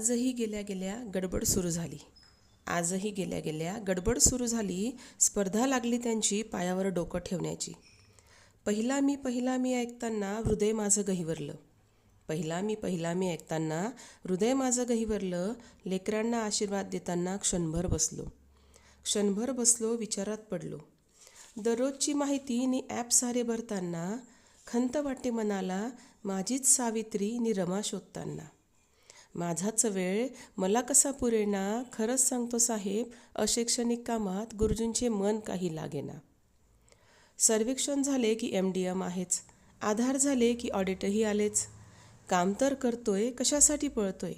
आजही गेल्या गेल्या गडबड सुरू झाली. आजही गेल्या गेल्या गडबड सुरू झाली स्पर्धा लागली त्यांची पायावर डोकं ठेवण्याची. पहिला मी पहिला मी ऐकताना हृदय माझं गहिवरलं. पहिला मी पहिला मी ऐकताना हृदय माझं गहिवरलं लेकरांना आशीर्वाद देताना क्षणभर बसलो. क्षणभर बसलो विचारात पडलो. दररोजची माहिती नि ॲप सारे भरताना खंत वाटे मनाला माझीच सावित्री नि रमा शोधताना. माझाच वेळ. मला कसा पुरेना? खरंच सांगतो साहेब अशैक्षणिक कामात गुरुजींचे मन काही लागेना. सर्वेक्षण झाले की एम डी एम आहेच. आधार झाले की ऑडिटही आलेच. काम तर करतोय कशासाठी पळतोय?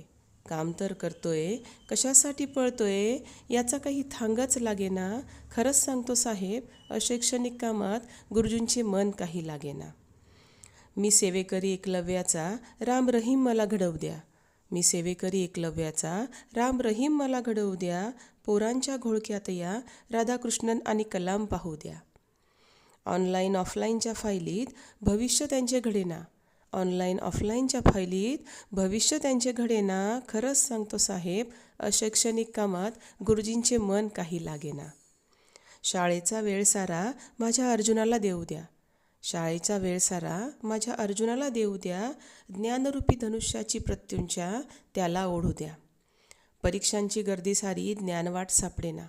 काम तर करतोय कशासाठी पळतोय? याचा काही थांगच लागेना. खरंच सांगतो साहेब अशैक्षणिक कामात गुरुजींचे मन काही लागेना. मी सेवेकरी एकलव्याचा. राम रहीम मला घडवू द्या. मी सेवेकरी एकलव्याचा. राम रहीम मला घडवू द्या. पोरांच्या घोळक्यात या. राधाकृष्णन आणि कलाम पाहू द्या. ऑनलाईन ऑफलाईनच्या फायलीत भविष्य त्यांचे घडेना. ऑनलाईन ऑफलाईनच्या फायलीत भविष्य त्यांचे घडेना. खरंच सांगतो साहेब अशैक्षणिक कामात गुरुजींचे मन काही लागेना. शाळेचा वेळ सारा माझ्या अर्जुनाला देऊ द्या. शाळेचा वेळ सारा माझ्या अर्जुनाला देऊ द्या. ज्ञानरूपी धनुष्याची प्रत्युंच्या त्याला ओढू द्या. परीक्षांची गर्दी सारी ज्ञानवाट सापडेना.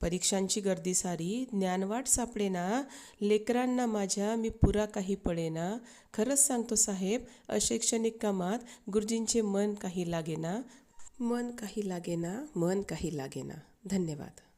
परीक्षांची गर्दी सारी ज्ञानवाट सापडेना. लेकरांना माझ्या मी पुरा काही पडेना खरंच सांगतो साहेब अशैक्षणिक कामात गुरुजींचे मन काही लागेना. मन काही लागेना मन काही लागेना. धन्यवाद.